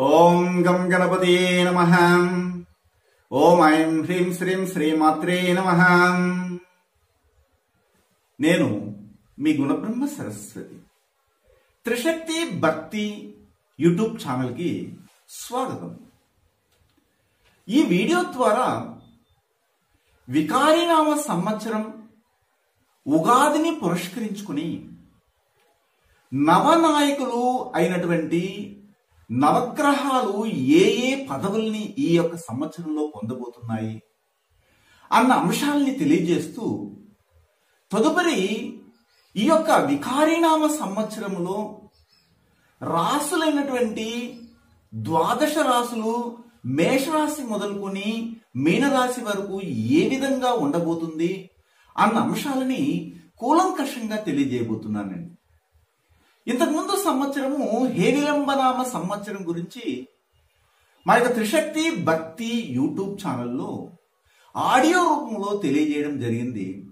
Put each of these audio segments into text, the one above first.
ఓం గం గణపతే నమ. ఓం ఐం హ్రీం శ్రీం శ్రీమాత్రే నమ. నేను మీ గుణబ్రహ్మ సరస్వతి. త్రిశక్తి భక్తి యూట్యూబ్ ఛానల్కి స్వాగతం. ఈ వీడియో ద్వారా వికారినామ సంవత్సరం ఉగాదిని పురస్కరించుకుని నవనాయకులు అయినటువంటి నవగ్రహాలు ఏ ఏ పదవుల్ని ఈ యొక్క సంవత్సరంలో పొందబోతున్నాయి అన్న అంశాలని తెలియజేస్తూ తదుపరి ఈ యొక్క వికారినామ సంవత్సరంలో రాసులైనటువంటి ద్వాదశ రాసులు మేషరాశి మొదలుకొని మీనరాశి వరకు ఏ విధంగా ఉండబోతుంది అన్న అంశాలని కూలంకషంగా తెలియజేయబోతున్నానండి. ఇంతకుముందు సంవత్సరము హేవిలంబనామ సంవత్సరం గురించి మా యొక్క త్రిశక్తి భక్తి యూట్యూబ్ ఛానల్లో ఆడియో రూపంలో తెలియజేయడం జరిగింది.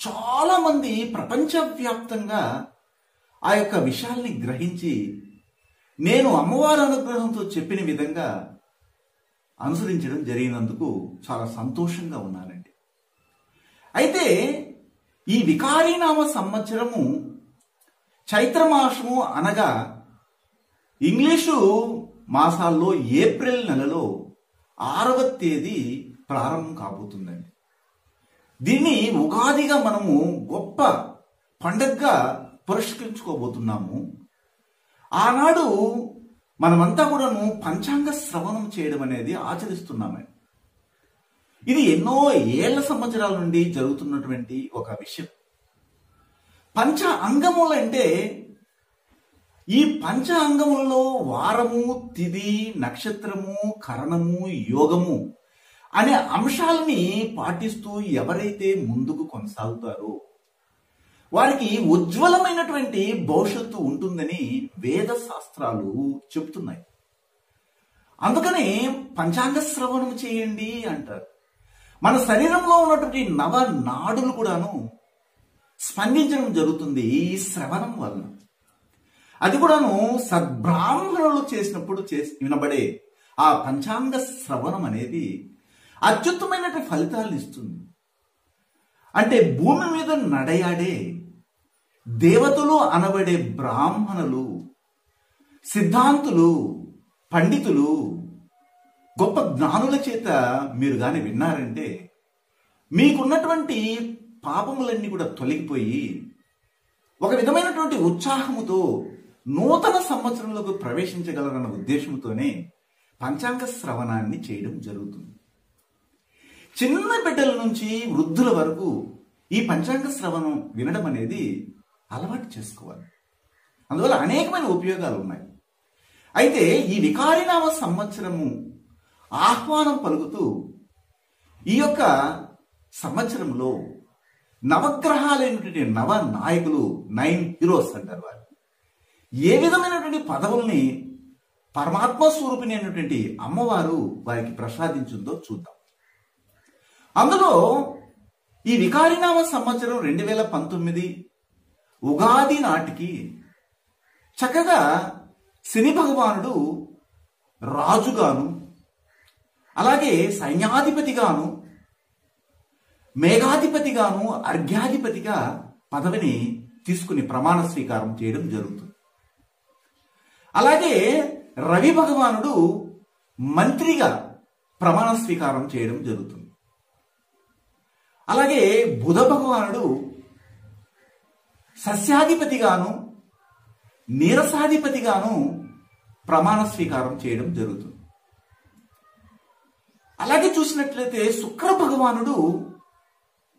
చాలా మంది ప్రపంచవ్యాప్తంగా ఆ యొక్క విషయాల్ని గ్రహించి నేను అమ్మవారి అనుగ్రహంతో చెప్పిన విధంగా అనుసరించడం జరిగినందుకు చాలా సంతోషంగా ఉన్నానండి. అయితే ఈ వికారీనామ సంవత్సరము చైత్రమాసము అనగా ఇంగ్లీషు మాసాల్లో ఏప్రిల్ నెలలో ఆరవ తేదీ ప్రారంభం కాబోతుందండి. దీన్ని ఉగాదిగా మనము గొప్ప పండగగా పురస్కరించుకోబోతున్నాము. ఆనాడు మనమంతా కూడాను పంచాంగ శ్రవణం చేయడం అనేది ఆచరిస్తున్నామండి ఇది ఎన్నో ఏళ్ళ సంవత్సరాల నుండి జరుగుతున్నటువంటి ఒక విషయం. పంచ అంగములు అంటే ఈ పంచ అంగములలో వారము తిది నక్షత్రము కరణము యోగము అనే అంశాలని పాటిస్తూ ఎవరైతే ముందుకు కొనసాగుతారో వారికి ఉజ్వలమైనటువంటి భవిష్యత్తు ఉంటుందని వేద శాస్త్రాలు చెబుతున్నాయి. అందుకనే పంచాంగ శ్రవణం చేయండి అంటారు. మన శరీరంలో ఉన్నటువంటి నవ నాడులు కూడాను స్పందించడం జరుగుతుంది ఈ శ్రవణం వలన. అది కూడాను సద్బ్రాహ్మణులు చేసినప్పుడు చేసి వినబడే ఆ పంచాంగ శ్రవణం అనేది అత్యుత్తమైనటువంటి ఫలితాలను ఇస్తుంది. అంటే భూమి మీద నడయాడే దేవతలు అనబడే బ్రాహ్మణులు సిద్ధాంతులు పండితులు గొప్ప జ్ఞానుల చేత మీరు కానీ విన్నారంటే మీకున్నటువంటి పాపములన్నీ కూడా తొలగిపోయి ఒక విధమైనటువంటి ఉత్సాహముతో నూతన సంవత్సరంలోకి ప్రవేశించగలరన్న ఉద్దేశంతోనే పంచాంగ శ్రవణాన్ని చేయడం జరుగుతుంది. చిన్న బిడ్డల నుంచి వృద్ధుల వరకు ఈ పంచాంగ శ్రవణం వినడం అనేది అలవాటు చేసుకోవాలి. అందువల్ల అనేకమైన ఉపయోగాలు ఉన్నాయి. అయితే ఈ వికారినామ సంవత్సరము ఆహ్వానం పలుకుతూ ఈ యొక్క సంవత్సరంలో నవగ్రహాలైనటువంటి నవ నాయకులు నైన్ హీరోస్ అంటారు వారు ఏ విధమైనటువంటి పదవుల్ని పరమాత్మ స్వరూపిణి అయినటువంటి అమ్మవారు వారికి ప్రసాదించిందో చూద్దాం. అందులో ఈ వికారినామ సంవత్సరం రెండు వేల పంతొమ్మిది ఉగాది నాటికి చక్కగా శని భగవానుడు రాజుగాను అలాగే సైన్యాధిపతిగాను మేఘాధిపతిగాను అర్ఘ్యాధిపతిగా పదవిని తీసుకుని ప్రమాణ స్వీకారం చేయడం జరుగుతుంది. అలాగే రవి భగవానుడు మంత్రిగా ప్రమాణ స్వీకారం చేయడం జరుగుతుంది. అలాగే బుధ భగవానుడు సస్యాధిపతిగాను నీరసాధిపతిగాను ప్రమాణ స్వీకారం చేయడం జరుగుతుంది. అలాగే చూసినట్లయితే శుక్ర భగవానుడు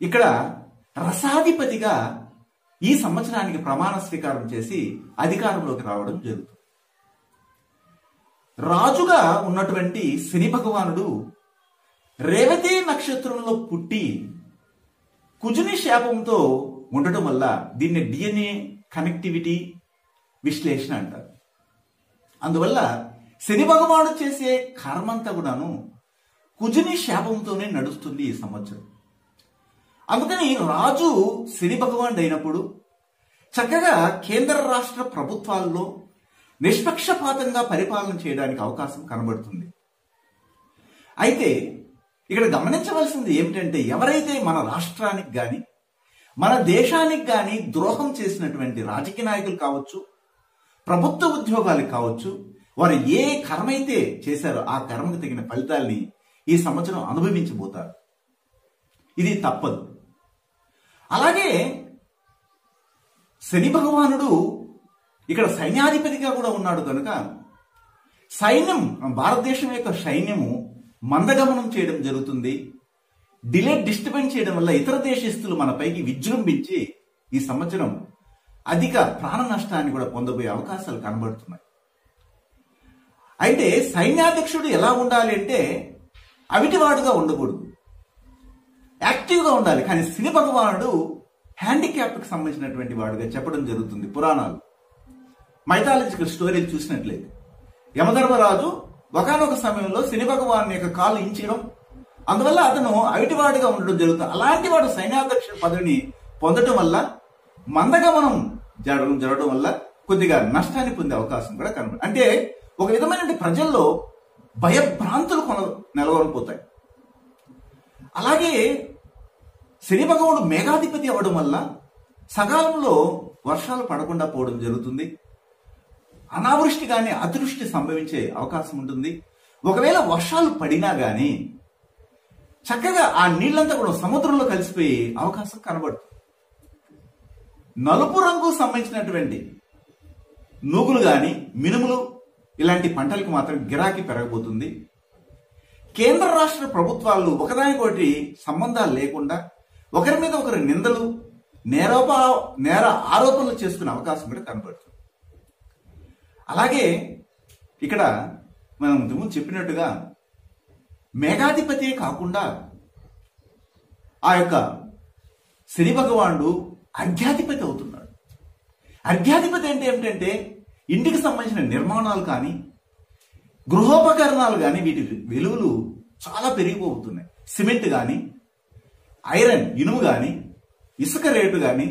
ఇక్కడ రసాధిపతిగా ఈ సంవత్సరానికి ప్రమాణ స్వీకారం చేసి అధికారంలోకి రావడం జరుగుతుంది. రాజుగా ఉన్నటువంటి శని భగవానుడు రేవతి నక్షత్రంలో పుట్టి కుజుని శాపంతో ఉండటం వల్ల దీన్ని డిఎన్ఏ కనెక్టివిటీ విశ్లేషణ అంటారు. అందువల్ల శని భగవానుడు చేసే కర్మంతా కూడాను కుజుని శాపంతోనే నడుస్తుంది ఈ సంవత్సరం. అందుకని రాజు శని భగవానుడు అయినప్పుడు చక్కగా కేంద్ర రాష్ట్ర ప్రభుత్వాల్లో నిష్పక్షపాతంగా పరిపాలన చేయడానికి అవకాశం కనబడుతుంది. అయితే ఇక్కడ గమనించవలసింది ఏమిటంటే ఎవరైతే మన రాష్ట్రానికి కానీ మన దేశానికి కానీ ద్రోహం చేసినటువంటి రాజకీయ నాయకులు కావచ్చు ప్రభుత్వ ఉద్యోగాలు కావచ్చు వారు ఏ కర్మైతే చేశారో ఆ కర్మకు తగిన ఫలితాల్ని ఈ సంవత్సరం అనుభవించబోతారు. ఇది తప్పదు. అలాగే శని భగవానుడు ఇక్కడ సైన్యాధిపతిగా కూడా ఉన్నాడు కనుక సైన్యం భారతదేశం యొక్క సైన్యము మందగమనం చేయడం జరుగుతుంది. డిలే డిస్టర్బెన్స్ చేయడం వల్ల ఇతర దేశస్తులు మనపైకి విజృంభించి ఈ సంవత్సరం అధిక ప్రాణ నష్టాన్ని కూడా పొందబోయే అవకాశాలు కనబడుతున్నాయి. అయితే సైన్యాధ్యక్షుడు ఎలా ఉండాలి అంటే అవిటివాడుగా ఉండకూడదు. యాక్టివ్గా ఉండాలి. కానీ శని భగవానుడు హ్యాండిక్యాప్కి సంబంధించినటువంటి వాడుగా చెప్పడం జరుగుతుంది పురాణాలు. మైథాలజికల్ స్టోరీలు చూసినట్లయితే. యమధర్మరాజు ఒకనొక సమయంలో శని భగవాన్ యొక్క కాళ్ళు ఇంచడం అందువల్ల అతను అవిటివాడిగా ఉండడం జరుగుతుంది. అలాంటి వాడు సైన్యాధ్యక్ష పదవిని పొందడం వల్ల మందగమనం జరగడం జరగడం వల్ల కొద్దిగా నష్టాన్ని పొందే అవకాశం కూడా కనబడు అంటే ఒక విధమైన ప్రజల్లో భయభ్రాంతులు కొన నెలవరిపోతాయి అలాగే శని భగవానుడు మేఘాధిపతి అవ్వడం వల్ల సకాలంలో వర్షాలు పడకుండా పోవడం జరుగుతుంది. అనావృష్టి కానీ అతివృష్టి సంభవించే అవకాశం ఉంటుంది. ఒకవేళ వర్షాలు పడినా కానీ చక్కగా ఆ నీళ్ళంతా కూడా సముద్రంలో కలిసిపోయే అవకాశం కనబడుతుంది. నలుపు రంగు సంబంధించినటువంటి నూగులు కానీ మినుములు ఇలాంటి పంటలకు మాత్రం గిరాకీ పెరగబోతుంది. కేంద్ర రాష్ట్ర ప్రభుత్వాలు ఒకదానికొకటి సంబంధాలు లేకుండా ఒకరి మీద ఒకరి నిందలు నేరోపా నేర ఆరోపణలు చేసుకునే అవకాశం కూడా కనబడుతుంది. అలాగే ఇక్కడ మనం ఇంతకుముందు చెప్పినట్టుగా మేఘాధిపతి కాకుండా ఆ యొక్క శని భగవానుడు అర్ఘ్యాధిపతి అవుతున్నాడు. అర్ఘ్యాధిపతి అంటే ఏమిటంటే ఇంటికి సంబంధించిన నిర్మాణాలు కానీ గృహోపకరణాలు కానీ వీటి విలువలు చాలా పెరిగిపోతున్నాయి. సిమెంట్ కానీ ఐరన్ ఇనుము కానీ ఇసుక రేటు కానీ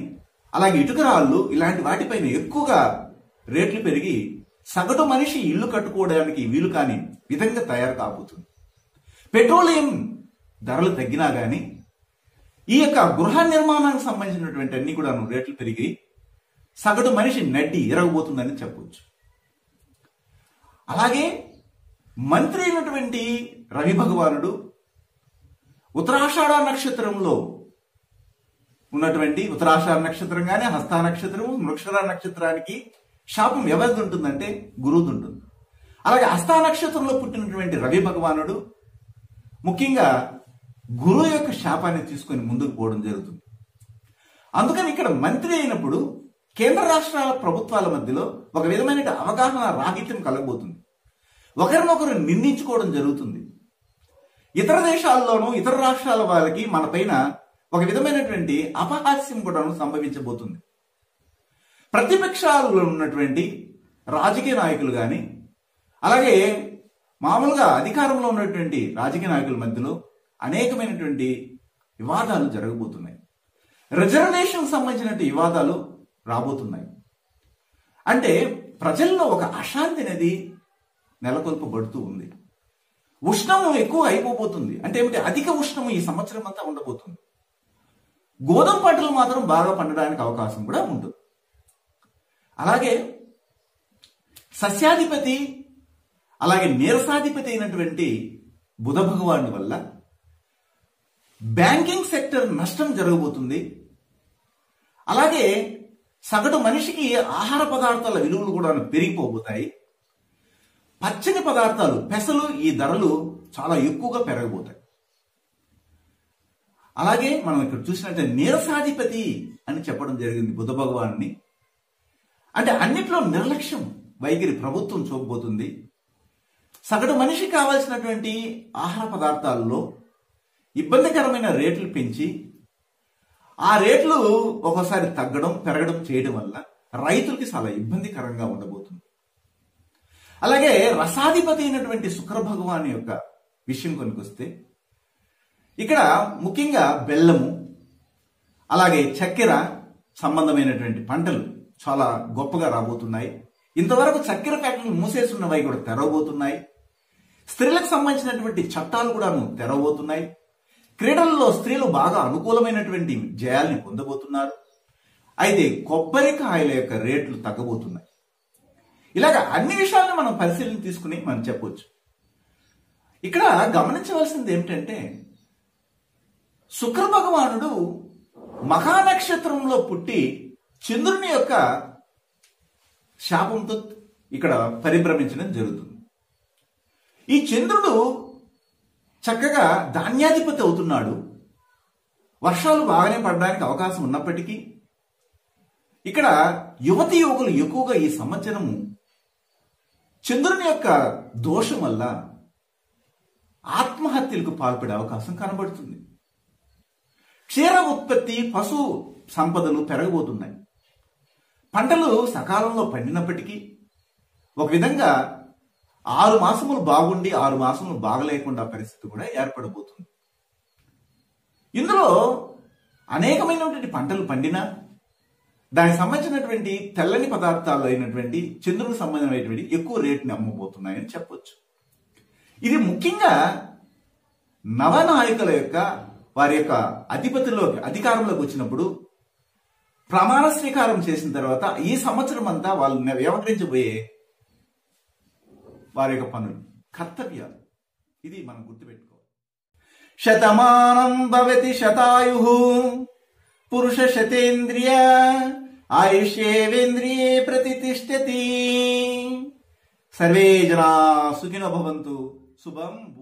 అలాగే ఇటుక రాళ్ళు ఇలాంటి వాటిపైన ఎక్కువగా రేట్లు పెరిగి సగటు మనిషి ఇల్లు కట్టుకోవడానికి వీలు కాని విధంగా తయారు కాబోతుంది. పెట్రోలియం ధరలు తగ్గినా కానీ ఈ యొక్క గృహ నిర్మాణానికి సంబంధించినటువంటి అన్ని కూడా రేట్లు పెరిగి సగటు మనిషి నడ్డి ఎరగబోతుందని చెప్పవచ్చు అలాగే మంత్రి అయినటువంటి రవి భగవానుడు ఉత్తరాషాఢ నక్షత్రంలో ఉన్నటువంటి ఉత్తరాషాఢ నక్షత్రం కానీ హస్త నక్షత్రం వృక్షర నక్షత్రానికి శాపం ఎవరిది ఉంటుందంటే గురువుది ఉంటుంది. అలాగే హస్త నక్షత్రంలో పుట్టినటువంటి రవి భగవానుడు ముఖ్యంగా గురువు యొక్క శాపాన్ని తీసుకొని ముందుకు పోవడం జరుగుతుంది. అందుకని ఇక్కడ మంత్రి అయినప్పుడు కేంద్ర రాష్ట్రాల ప్రభుత్వాల మధ్యలో ఒక విధమైన అవగాహన రాహిత్యం కలగబోతుంది. ఒకరినొకరు నిందించుకోవడం జరుగుతుంది. ఇతర దేశాల్లోనూ ఇతర రాష్ట్రాల వాళ్ళకి మన పైన ఒక విధమైనటువంటి అపహాస్యం కూడా సంభవించబోతుంది. ప్రతిపక్షాలలో ఉన్నటువంటి రాజకీయ నాయకులు కానీ అలాగే మామూలుగా అధికారంలో ఉన్నటువంటి రాజకీయ నాయకుల మధ్యలో అనేకమైనటువంటి వివాదాలు జరగబోతున్నాయి. రిజర్వేషన్ సంబంధించినటువంటి వివాదాలు రాబోతున్నాయి. అంటే ప్రజల్లో ఒక అశాంతి అనేది నెలకొల్పబడుతూ ఉంది. ఉష్ణము ఎక్కువ అయిపోబోతుంది. అంటే ఏమిటి? అధిక ఉష్ణము ఈ సంవత్సరం అంతా ఉండబోతుంది. గోధుమ పంటలు మాత్రం బాగా పండడానికి అవకాశం కూడా ఉంటుంది. అలాగే సస్యాధిపతి అలాగే నీరసాధిపతి అయినటువంటి బుధ భగవాను వల్ల బ్యాంకింగ్ సెక్టర్ నష్టం జరగబోతుంది. అలాగే సగటు మనిషికి ఆహార పదార్థాల విలువలు కూడా పెరిగిపోబోతాయి. పచ్చని పదార్థాలు పెసలు ఈ ధరలు చాలా ఎక్కువగా పెరగబోతాయి. అలాగే మనం ఇక్కడ చూసినట్టే నీరసాధిపతి అని చెప్పడం జరిగింది బుద్ధ భగవాన్ని. అంటే అన్నిట్లో నిర్లక్ష్యం వైఖరి ప్రభుత్వం చూపబోతుంది. సగటు మనిషికి కావాల్సినటువంటి ఆహార పదార్థాల్లో ఇబ్బందికరమైన రేట్లు పెంచి ఆ రేట్లు ఒక్కోసారి తగ్గడం పెరగడం చేయడం వల్ల రైతులకి చాలా ఇబ్బందికరంగా ఉండబోతుంది. అలాగే రసాధిపతి అయినటువంటి శుక్ర భగవాన్ యొక్క విషయం కొనుకొస్తే ఇక్కడ ముఖ్యంగా బెల్లము అలాగే చక్కెర సంబంధమైనటువంటి పంటలు చాలా గొప్పగా రాబోతున్నాయి. ఇంతవరకు చక్కెర ఫ్యాక్టరీలు మూసేసున్నవి కూడా తెరవబోతున్నాయి. స్త్రీలకు సంబంధించినటువంటి చట్టాలు కూడాను తెరవబోతున్నాయి. క్రీడల్లో స్త్రీలు బాగా అనుకూలమైనటువంటి జయాల్ని పొందబోతున్నారు. అయితే కొబ్బరికాయల యొక్క రేట్లు తగ్గబోతున్నాయి. ఇలాగ అన్ని విషయాలను మనం పరిశీలన తీసుకుని మనం చెప్పొచ్చు. ఇక్కడ గమనించవలసింది ఏమిటంటే శుక్ర భగవానుడు మహానక్షత్రంలో పుట్టి చంద్రుని యొక్క శాపంతో ఇక్కడ పరిభ్రమించడం జరుగుతుంది. ఈ చంద్రుడు చక్కగా ధాన్యాధిపతి అవుతున్నాడు. వర్షాలు బాగానే పడడానికి అవకాశం ఉన్నప్పటికీ ఇక్కడ యువతి యువకులు ఎక్కువగా ఈ సంవత్సరము చంద్రుని యొక్క దోషం వల్ల ఆత్మహత్యలకు పాల్పడే అవకాశం కనబడుతుంది. క్షీర ఉత్పత్తి పశు సంపదలు పెరగబోతున్నాయి. పంటలు సకాలంలో పండినప్పటికీ ఒక విధంగా ఆరు మాసములు బాగుండి ఆరు మాసములు బాగలేకుండా పరిస్థితి కూడా ఏర్పడబోతుంది. ఇందులో అనేకమైనటువంటి పంటలు పండినా దానికి సంబంధించినటువంటి తెల్లని పదార్థాలు అయినటువంటి చంద్రుడు సంబంధమైనటువంటి ఎక్కువ రేటుని అమ్మబోతున్నాయని చెప్పొచ్చు. ఇది ముఖ్యంగా నవనాయకుల యొక్క వారి యొక్క అధిపతిలోకి అధికారంలోకి వచ్చినప్పుడు ప్రమాణ స్వీకారం చేసిన తర్వాత ఈ సంవత్సరం అంతా వాళ్ళు వ్యవహరించబోయే వారి యొక్క పనులు కర్తవ్యాలు. ఇది మనం గుర్తుపెట్టుకోవాలి. శతమానం భవతి శతాయు. ಪುರುಷ ಶತೇಂದ್ರಿಯ ಆಯುಷ್ಯೇವೇಂದ್ರಿಯೇ ಪ್ರತಿಷ್ಠತಿ. ಸರ್ವೇ ಜನಾ ಸುಖಿನೋ ಭವಂತು. ಶುಭಂ